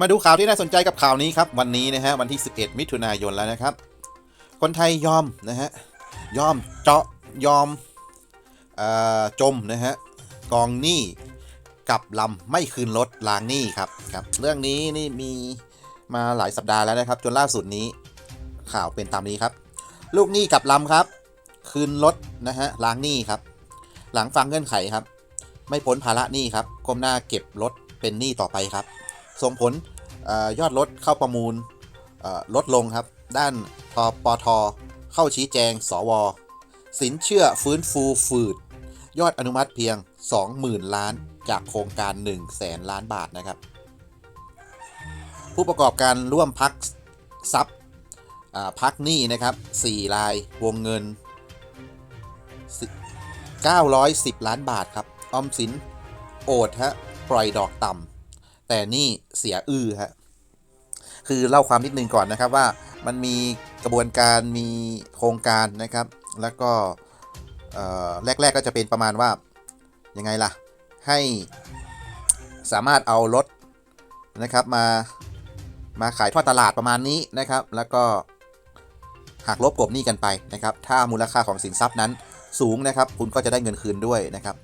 มาดูข่าวที่น่าสนใจกับข่าวนี้ครับวันนี้นะฮะวันที่ 11 มิถุนายนแล้วนะครับ คนไทยยอมนะฮะยอมเจาะยอมอจมนะฮะกองหนี้กับลำไม่คืนรถล้างหนี้ครับครับ เรื่องนี้นี่มีมาหลายสัปดาห์แล้วนะครับ จนล่าสุดนี้ข่าวเป็นตามนี้ครับ ลูกหนี้กับลำครับ คืนรถนะฮะล้างหนี้ครับ หลังฟังเงื่อนไขครับ ไม่พ้นภาระหนี้ครับก้มหน้าเก็บรถเป็นหนี้ต่อไปครับ ส่งผล ยอดรถเข้าประมูลลดลงครับ ด้านทปทเข้าชี้แจง สว สินเชื่อฟื้นฟูฝืด ยอดอนุมัติเพียง 20,000 ล้าน จากโครงการ 1 0 0 0 0แสนล้านบาทนะครับ ผู้ประกอบการร่วมพักทรัพย์พักหนี้นะครับ 4 ราย วงเงิน 910 ล้านบาทครับ ออมสิน โอดฮะ ปล่อยดอกต่ำแต่นี่เสียอื้อฮะ คือเล่าความนิดนึงก่อนนะครับว่ามันมีกระบวนการมีโครงการนะครับ แล้วก็แรก ๆ ก็จะเป็นประมาณว่ายังไงล่ะ ให้สามารถเอารถนะครับมามาขายทอดตลาดประมาณนี้นะครับ แล้วก็หักลบกลบหนี้กันไปนะครับ ถ้ามูลค่าของสินทรัพย์นั้นสูงนะครับ คุณก็จะได้เงินคืนด้วยนะครับ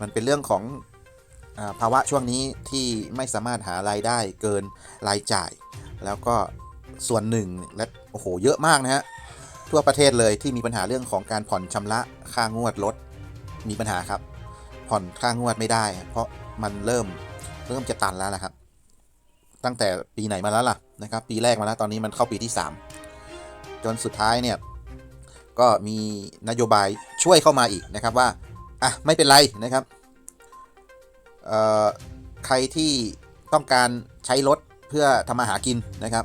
มันเป็นเรื่องของอภาวะช่วงนี้ที่ไม่สามารถหารายได้เกินรายจ่าย แล้วก็ส่วนหนึ่งและโอ้โหเยอะมากนะฮะทั่วประเทศเลยที่มีปัญหาเรื่องของการผ่อนชำระค่างวดรถมีปัญหาครับ ผ่อนค่างวดไม่ได้ เพราะมันเริ่มเริ่มจะตันแล้วนะครับ ตั้งแต่ปีไหนมาแล้วล่ะนะครับ ปีแรกมาแล้วตอนนี้มันเข้าปีที่ 3 จนสุดท้ายเนี่ยก็มีนโยบายช่วยเข้ามาอีกนะครับว่าอะไม่เป็นไรนะครับเอ่อใครที่ต้องการใช้รถ เพื่อทำมาหากินนะครับ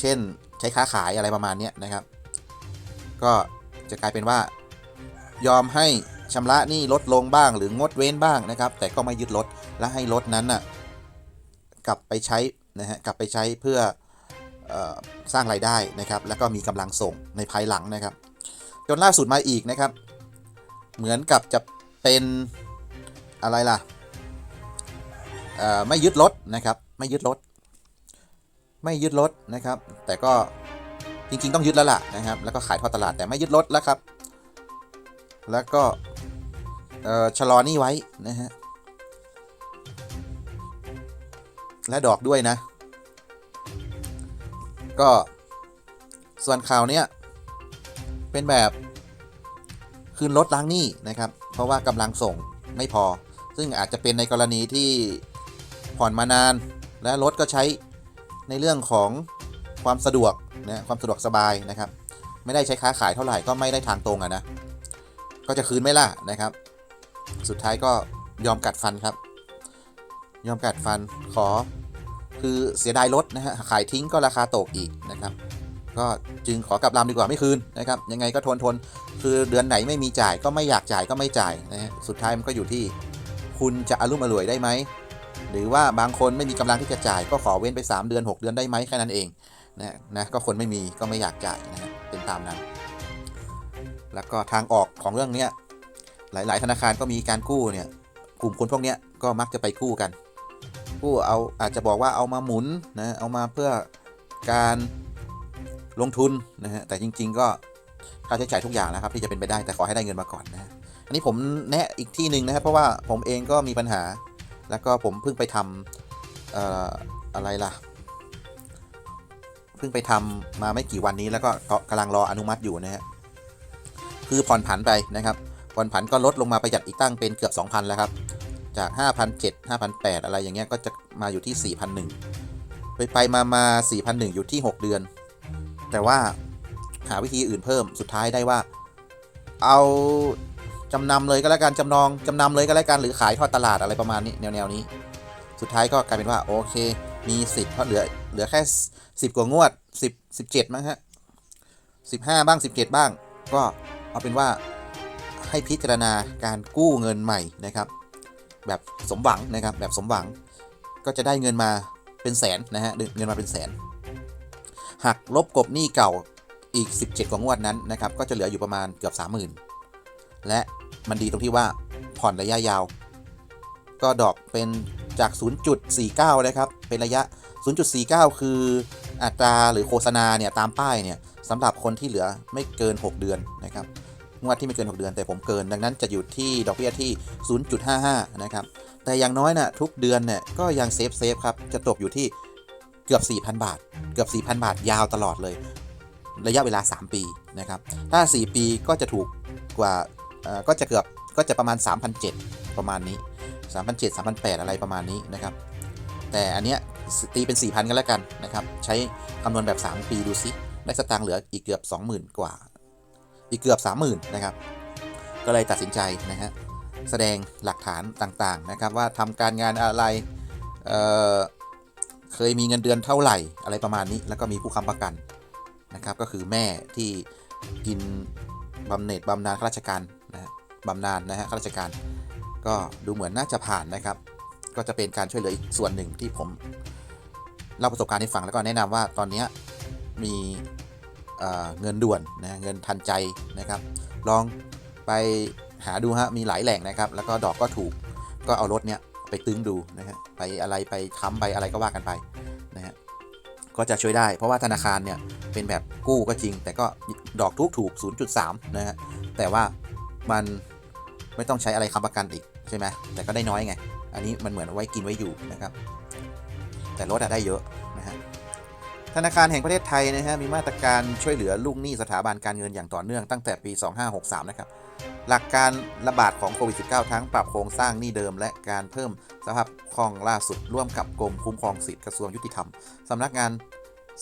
เช่นใช้ค้าขายอะไรประมาณนี้นะครับ ก็จะกลายเป็นว่า ยอมให้ชำระหนี้ลดลงบ้าง หรืองดเว้นบ้างนะครับ แต่ก็ไม่ยึดรถและให้รถนั้นน่ะกลับไปใช้นะฮะกลับไปใช้เพื่อออสร้างรายได้นะครับ แล้วก็มีกำลังส่งในภายหลังนะครับ จนล่าสุดมาอีกนะครับ เหมือนกับจะเป็นอะไรล่ะไม่ยึดรถนะครับ ไม่ยึดรถ ไม่ยึดรถนะครับ แต่ก็จริงๆต้องยึดแล้วล่ะนะครับ แล้วก็ขายทอดตลาดแต่ไม่ยึดรถแล้วครับ แล้วก็ชะลอหนี้ไว้นะฮะและดอกด้วยนะ ก็ส่วนข่าวเนี้ยเป็นแบบคืนรถล้างหนี้นะครับ เพราะว่ากำลังส่งไม่พอ ซึ่งอาจจะเป็นในกรณีที่ผ่อนมานาน และรถก็ใช้ ในเรื่องของความสะดวกนะความสะดวกสบายนะครับ ไม่ได้ใช้ค้าขายเท่าไหร่ก็ไม่ได้ทางตรงอะนะก็จะคืนไม่ล่ะนะครับ สุดท้ายก็ยอมกัดฟันครับ ยอมกัดฟันขอคือเสียดายรถนะฮะขายทิ้งก็ราคาตกอีกนะครับ ก็จึงขอกลับลำดีกว่าไม่คืนนะครับยังไงก็ทนทนคือเดือนไหนไม่มีจ่ายก็ไม่อยากจ่ายก็ไม่จ่ายนะฮะสุดท้ายมันก็อยู่ที่คุณจะอารมณ์อร่วยได้ไหม หรือว่าบางคนไม่มีกำลังที่จะจ่าย ก็ขอเว้นไป 3 เดือน 6 เดือนได้ไหมแค่นั้นเองนะนะก็คนไม่มีก็ไม่อยากจ่ายนะเป็นตามนั้น แล้วก็ทางออกของเรื่องเนี้ยหลาย ๆ ธนาคารก็มีการกู้เนี่ยกลุ่มคนพวกเนี้ยก็มักจะไปกู้กัน กู้เอาอาจจะบอกว่าเอามาหมุนนะเอามาเพื่อการลงทุนนะฮะแต่จริง ๆ ก็ค่าใช้จ่ายทุกอย่างนะครับ ที่จะเป็นไปได้แต่ขอให้ได้เงินมาก่อนนะอันนี้ผมแนะอีกที่หนึ่งนะครับเพราะว่าผมเองก็มีปัญหา แล้วก็ผมเพิ่งไปทำเอ่ออะไรล่ะ เพิ่งไปทำมาไม่กี่วันนี้แล้วก็กำลังรออนุมัติอยู่นะฮะ คือผ่อนผันไปนะครับ ผ่อนผันก็ลดลงมาประหยัดอีกตั้งเป็นเกือบ 2,000 แล้วครับ จาก5,700 5,800อะไรอย่างเงี้ยก็จะมาอยู่ที่4,100ไปไปมามา4,100อยู่ที่ 6 เดือน แต่ว่าหาวิธีอื่นเพิ่มสุดท้ายได้ว่า เอา จำนำเลยก็แล้วกันจำนองจำนำเลยก็แล้วกันหรือขายทอดตลาดอะไรประมาณนี้แนวๆนี้ สุดท้ายก็กลายเป็นว่าโอเค มีสิทธิ์เพราะเหลือเหลือแค่10กว่างวด10 17มั้งฮะ15บ้าง17บ้าง ก็เอาเป็นว่าให้พิจารณาการกู้เงินใหม่นะครับ แบบสมหวังนะครับแบบสมหวังก็จะได้เงินมาเป็นแสนนะฮะเงินมาเป็นแสนหักลบกบหนี้เก่าอีก 17 กว่างวดนั้นนะครับ ก็จะเหลืออยู่ประมาณเกือบ 30,000 และ มันดีตรงที่ว่าผ่อนระยะยาว ก็ดอกเป็นจาก 0.49 นะครับ เป็นระยะ 0.49 คืออัตราหรือโฆษณาเนี่ยตามป้ายเนี่ยสำหรับคนที่เหลือไม่เกิน 6 เดือนนะครับงวดที่ไม่เกิน 6 เดือนแต่ผมเกิน ดังนั้นจะอยู่ที่ดอกเบี้ยที่ 0.55 นะครับ แต่อย่างน้อยนะ่ะทุกเดือนเนี่ยก็ยังเซฟเซฟครับ จะตกอยู่ที่เกือบ 4,000 บาท เกือบ 4,000 บาทยาวตลอดเลย ระยะเวลา 3 ปีนะครับ ถ้า 4 ปีก็จะถูกกว่า ก็จะเกือบก็จะประมาณ3,700ประมาณนี้3,700 3,800อะไรประมาณนี้นะครับ แต่อันเนี้ยตีเป็น 4,000 กันแล้วกันนะครับ ใช้คำนวณแบบ 3 ปีดูซิ ได้สตางค์เหลืออีกเกือบ 20,000 กว่า อีกเกือบ 30,000 นะครับ ก็เลยตัดสินใจนะฮะ แสดงหลักฐานต่างๆนะครับ ว่าทำการงานอะไรเเคยมีเงินเดือนเท่าไหร่อะไรประมาณนี้ แล้วก็มีผู้ค้ำประกันนะครับ ก็คือแม่ที่กินบำเหน็จบำนาญข้าราชการ บำนาญนะฮะข้าราชการ ก็ดูเหมือนน่าจะผ่านนะครับ ก็จะเป็นการช่วยเหลืออีกส่วนหนึ่งที่ผมเล่าประสบการณ์ให้ฟังแล้วก็แนะนำว่าตอนนี้มีเอ่อเงินด่วนนะเงินทันใจนะครับ ลองไปหาดูฮะมีหลายแหล่งนะครับ แล้วก็ดอกก็ถูกก็เอารถเนี้ยไปตึงดูนะฮะไปอะไรไปค้ำไปอะไรก็ว่ากันไปนะฮะก็จะช่วยได้ เพราะว่าธนาคารเนี่ยเป็นแบบกู้ก็จริง แต่ก็ดอกทุกถูก 0.3นะฮะแต่ว่า มันไม่ต้องใช้อะไรค้ำประกันอีกใช่ไหมแต่ก็ได้น้อยไง อันนี้มันเหมือนไว้กินไว้อยู่นะครับ แต่ลดได้เยอะนะฮะธนาคารแห่งประเทศไทยนะฮะมีมาตรการช่วยเหลือลูกหนี้สถาบันการเงินอย่างต่อเนื่องตั้งแต่ปี 2563 นะครับ หลักการระบาดของโควิด -19 ทั้งปรับโครงสร้างหนี้เดิม และการเพิ่มสภาพคล่องล่าสุดร่วมกับกรมคุ้มครองสิทธิกระทรวงยุติธรรมสำนักงาน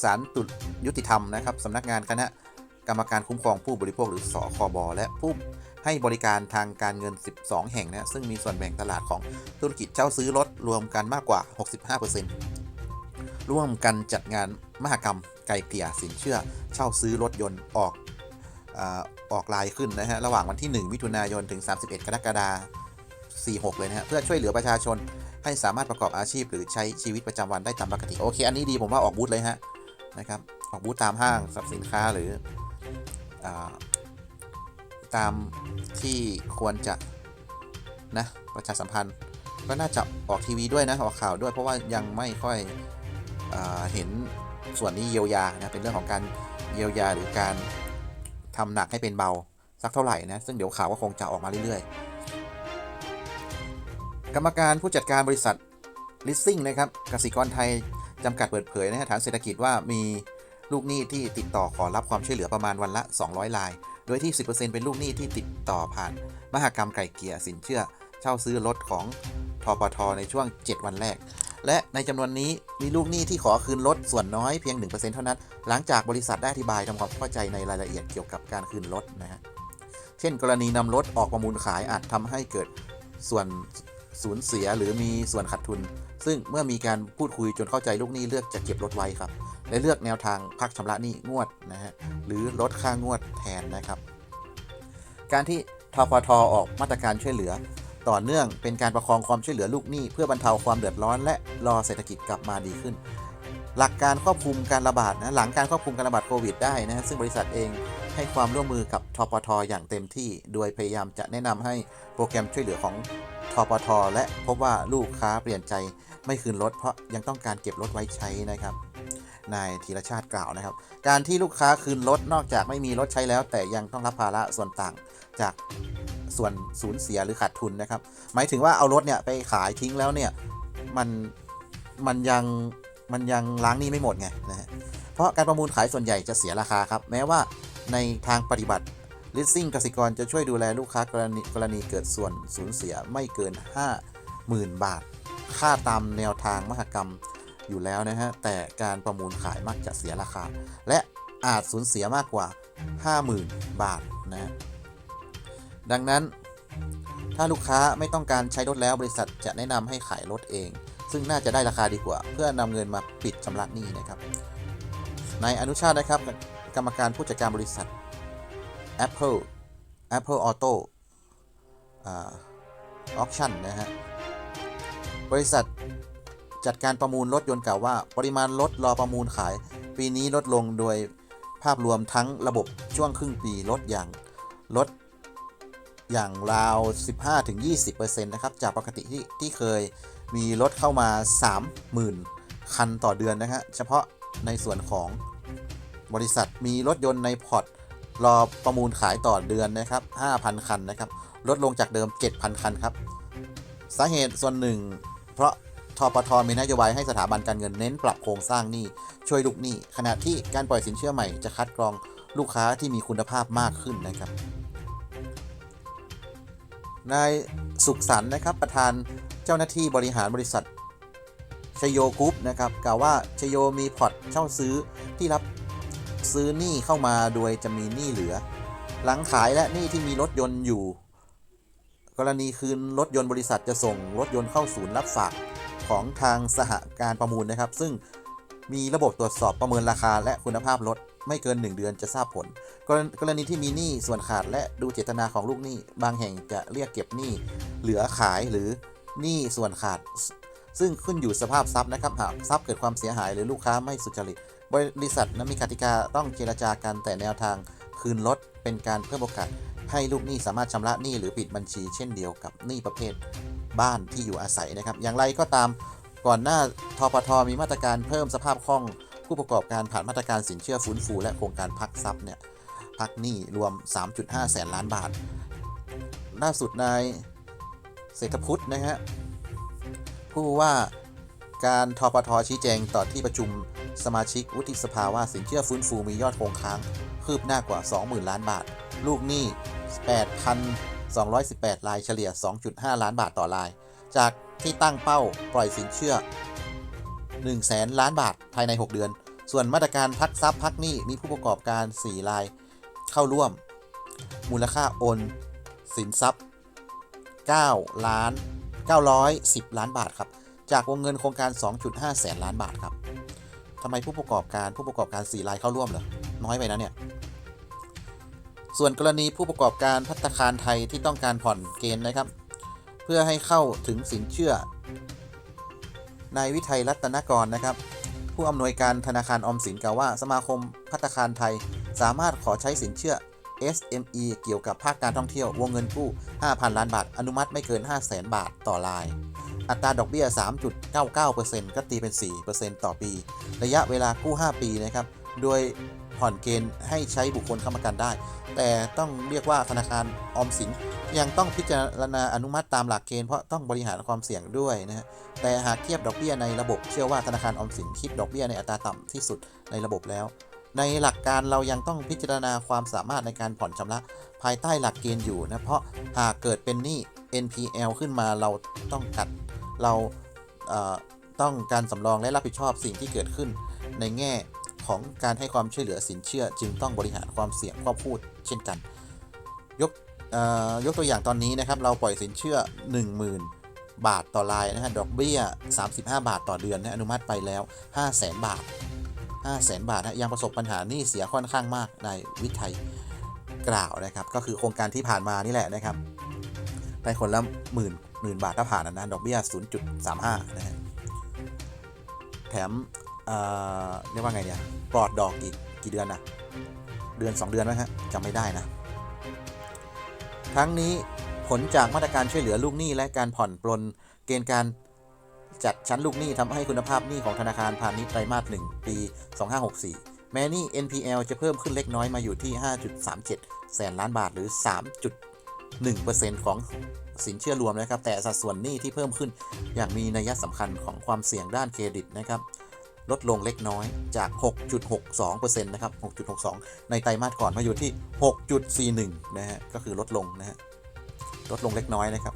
ศาลตุลยุติธรรมนะครับสำนักงานคณะกรรมการคุ้มครองผู้บริโภคหรือสคบและผู้ ให้บริการทางการเงิน 12 แห่งนะซึ่งมีส่วนแบ่งตลาดของธุรกิจเช่าซื้อรถรวมกันมากกว่า 65%ร่วมกันจัดงานมหกรรมไกลเกลี่ยสินเชื่อ เช่าซื้อรถยนต์ออกอาออกลายขึ้นนะฮะระหว่างวันที่ 1 มิถุนายนถึง 31 กรกฎาคม 46 เลยนะฮะเพื่อช่วยเหลือประชาชนให้สามารถประกอบอาชีพหรือใช้ชีวิตประจำวันได้ตามปกติโอเค อันนี้ดีผมว่าออกบูธเลยฮะนะครับออกบูธตามห้างสรรพสินค้าหรืออา ตามที่ควรจะนะประชาสัมพันธ์ ก็น่าจะออกทีวีด้วยนะออกข่าวด้วย เพราะว่ายังไม่ค่อยอเห็นส่วนนี้เยียวยานะเป็นเรื่องของการเยียวยาหรือการทำหนักให้เป็นเบาสักเท่าไหร่นะซึ่งเดี๋ยวข่าวก็คงจะออกมาเรื่อยๆ กรรมการผู้จัดการบริษัทลิสซิ่งนะครับกสิกรไทยจำกัดเปิดเผยนะฐานเศรษฐกิจว่ามีลูกหนี้ที่ติดต่อขอรับความช่วยเหลือประมาณวันละ 200ราย โดยที่ 10%เป็นลูกหนี้ที่ติดต่อผ่าน มหกรรมไก่เกลี่ยสินเชื่อ เช่าซื้อรถของทปทในช่วง 7 วันแรก และในจำนวนนี้มีลูกหนี้ที่ขอคืนรถส่วนน้อยเพียง 1%เท่านั้น หลังจากบริษัทได้อธิบายทำความเข้าใจในรายละเอียดเกี่ยวกับการคืนรถนะฮะ เช่น กรณีนำรถออกประมูลขายอาจทำให้เกิดส่วนสูญเสียหรือมีส่วนขาดทุน ซึ่งเมื่อมีการพูดคุยจนเข้าใจลูกหนี้เลือกจะเก็บรถไว้ครับ และเลือกแนวทางพักชำระหนี้งวดนะฮะหรือลดค่างวดแทนนะครับ การที่ทปทออกมาตรการช่วยเหลือ ต่อเนื่องเป็นการประคองความช่วยเหลือลูกหนี้ เพื่อบรรเทาความเดือดร้อน และรอเศรษฐกิจกลับมาดีขึ้น หลักการควบคุมการระบาดนะหลังการควบคุมการระบาดโควิดได้นะซึ่งบริษัทเองให้ความร่วมมือกับทปทอย่างเต็มที่ โดยพยายามจะแนะนำให้โปรแกรมช่วยเหลือของทปทและพบว่าลูกค้าเปลี่ยนใจไม่คืนรถเพราะยังต้องการเก็บรถไว้ใช้นะครับ นายธีรชาติกล่าวนะครับ การที่ลูกค้าคืนรถนอกจากไม่มีรถใช้แล้ว แต่ยังต้องรับภาระส่วนต่างจากส่วนสูญเสียหรือขาดทุนนะครับ หมายถึงว่าเอารถเนี่ยไปขายทิ้งแล้วเนี่ยมันมันยังมันยังล้างหนี้ไม่หมดไงนะฮะเพราะการประมูลขายส่วนใหญ่จะเสียราคาครับ แม้ว่าในทางปฏิบัติลิสซิ่งกสิกรจะช่วยดูแลลูกค้ากรณีกรณีเกิดส่วนสูญเสียไม่เกิน 50,000 บาท ค่าตามแนวทางมหกรรม อยู่แล้วนะฮะ แต่การประมูลขายมักจะเสียราคา และอาจสูญเสียมากกว่า 50,000 บาทนะฮะดังนั้น ถ้าลูกค้าไม่ต้องการใช้รถแล้วบริษัทจะแนะนำให้ขายรถเอง ซึ่งน่าจะได้ราคาดีกว่า เพื่อนำเงินมาปิดชำระหนี้นะครับนายอนุชาตินะครับ กรรมการผู้จัดการบริษัท Apple Apple Auto อ่า Auction นะฮะ บริษัท จัดการประมูลรถยนต์กล่าวว่า ปริมาณรถรอประมูลขาย ปีนี้ลดลงโดยภาพรวมทั้งระบบช่วงครึ่งปีลดอย่างลดอย่างราว 15-20%นะครับ จากปกติที่ที่เคยมีรถเข้ามา 30,000 คันต่อเดือนนะฮะเฉพาะในส่วนของบริษัทมีรถยนต์ในพอร์ตรอประมูลขายต่อเดือนนะครับ 5,000 คันนะครับ ลดลงจากเดิม 7,000 คันครับ สาเหตุส่วนหนึ่ง เพราะ ทปทมีนโยบายให้สถาบันการเงินเน้นปรับโครงสร้างหนี้ช่วยลูกหนี้ขณะที่การปล่อยสินเชื่อใหม่จะคัดกรองลูกค้าที่มีคุณภาพมากขึ้นนะครับนายสุขสันต์นะครับประธานเจ้าหน้าที่บริหารบริษัทชโยกรุ๊ปนะครับกล่าวว่าชโยมีพอร์ตเช่าซื้อที่รับซื้อหนี้เข้ามาโดยจะมีหนี้เหลือ หลังขายและหนี้ที่มีรถยนต์อยู่ กรณีคืนรถยนต์บริษัทจะส่งรถยนต์เข้าศูนย์รับฝาก ของทางสหการประมูลนะครับ ซึ่งมีระบบตรวจสอบประเมินราคาและคุณภาพรถไม่เกิน 1 เดือนจะทราบผล กรณีที่มีหนี้ส่วนขาดและดูเจตนาของลูกหนี้บางแห่งจะเรียกเก็บหนี้เหลือขายหรือหนี้ส่วนขาด ซึ่งขึ้นอยู่สภาพทรัพย์นะครับหากทรัพย์เกิดความเสียหายหรือลูกค้าไม่สุจริต บริษัทนั้นมีกติกาต้องเจรจากันแต่แนวทางคืนรถเป็นการเพิ่มโอกาส ให้ลูกหนี้สามารถชำระหนี้หรือปิดบัญชีเช่นเดียวกับหนี้ประเภทบ้านที่อยู่อาศัยนะครับ อย่างไรก็ตามก่อนหน้าทปทมีมาตรการเพิ่มสภาพคล่องผู้ประกอบการผ่านมาตรการสินเชื่อฟื้นฟู และโครงการพักทรัพย์เนี่ยพักหนี้รวม 3.5 แสนล้านบาท ล่าสุดนายเศรษฐพุทธนะฮะผู้ว่าการทปทชี้แจงต่อที่ประชุมสมาชิกวุฒิสภาว่าสินเชื่อฟื้นฟูมียอดคงค้าง คืบหน้ากว่า 20,000 ล้านบาท ลูกหนี้ 8,218 รายเฉลี่ย 2.5 ล้านบาทต่อราย จากที่ตั้งเป้าปล่อยสินเชื่อ 1 แสนล้านบาทภายใน 6 เดือน ส่วนมาตรการพักทรัพย์พักหนี้มีผู้ประกอบการ 4 รายเข้าร่วม มูลค่าโอน สินทรัพย์ 9 ล้าน 910 ล้านบาทครับ จากวงเงินโครงการ 2.5 แสนล้านบาทครับทำไมผู้ประกอบการผู้ประกอบการ 4 รายเข้าร่วมเหรอน้อยไปนะเนี่ย ส่วนกรณีผู้ประกอบการพัตตาคารไทยที่ต้องการผ่อนเกณฑ์นะครับ เพื่อให้เข้าถึงสินเชื่อนายวิทัยรัตนกรนะครับ ผู้อำนวยการธนาคารออมสินกล่าวว่า สมาคมพัตตาคารไทยสามารถขอใช้สินเชื่อ SME เกี่ยวกับภาคการท่องเที่ยววงเงินกู้ 5,000 ล้านบาท อนุมัติไม่เกิน 500,000บาทต่อราย อัตราดอกเบี้ย 3.99%ก็ตีเป็น 4%ต่อปี ระยะเวลากู้ 5 ปีนะครับ โดย ผ่อนเกณฑ์ให้ใช้บุคคลค้ำประกันได้ แต่ต้องเรียกว่าธนาคารออมสินยังต้องพิจารณาอนุมัติตามหลักเกณฑ์เพราะต้องบริหารความเสี่ยงด้วยนะฮะแต่หากเทียบดอกเบี้ยในระบบเชื่อว่าธนาคารออมสินคิดดอกเบี้ยในอัตราต่ำที่สุดในระบบแล้ว ในหลักการเรายังต้องพิจารณาความสามารถในการผ่อนชำระ ภายใต้หลักเกณฑ์อยู่นะเพราะหากเกิดเป็นหนี้ NPL ขึ้นมาเราต้องกัดเราต้องการสำรองและรับผิดชอบสิ่งที่เกิดขึ้นในแง่ ของการให้ความช่วยเหลือสินเชื่อ จึงต้องบริหารความเสี่ยงควบคู่เช่นกัน ยกยกตัวอย่างตอนนี้นะครับ เราปล่อยสินเชื่อ 10,000 บาทต่อรายนะฮะดอกเบี้ย 35 บาทต่อเดือนนะอนุมัติไปแล้ว 500,000บาท 500,000บาทนะยังประสบปัญหานี้เสียค่อนข้างมากในวิทยกล่าวนะครับ ก็คือโครงการที่ผ่านมานี่แหละนะครับได้คนละหมื่นหมื่นบาทถ้าผ่านนะนะดอกเบี้ย 0.35นะฮะแถม เอ่อเรียกว่าไงเนี่ยปลอดดอกอีกกี่เดือนนะเดือน 2 เดือนไหมฮะจำไม่ได้นะ ทั้งนี้ผลจากมาตรการช่วยเหลือลูกหนี้และการผ่อนปลนเกณฑ์การจัดชั้นลูกหนี้ทำให้คุณภาพหนี้ของธนาคารพาณิชย์ไตรมาส1ปี 2564 แม้นี้ NPL จะเพิ่มขึ้นเล็กน้อยมาอยู่ที่ 5.37 แสนล้านบาทหรือ 3.1%ของสินเชื่อรวมนะครับ แต่สัดส่วนหนี้ที่เพิ่มขึ้นอย่างมีนัยสำคัญของความเสี่ยงด้านเครดิตนะครับ ลดลงเล็กน้อยจาก 6.62%นะครับ 6.62 ในไตรมาสก่อนมาอยู่ที่ 6.41 นะฮะ ก็คือลดลงนะฮะ ลดลงเล็กน้อยนะครับ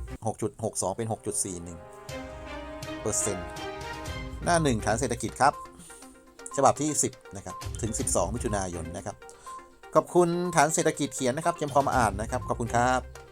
6.62 เป็น 6.41เปอร์เซ็นต์หน้า 1 ฐานเศรษฐกิจครับ ฉบับที่ 10 นะครับ ถึง 12 มิถุนายนนะครับ ขอบคุณฐานเศรษฐกิจเขียนนะครับเจมส์คอมอ่านนะครับ ขอบคุณครับ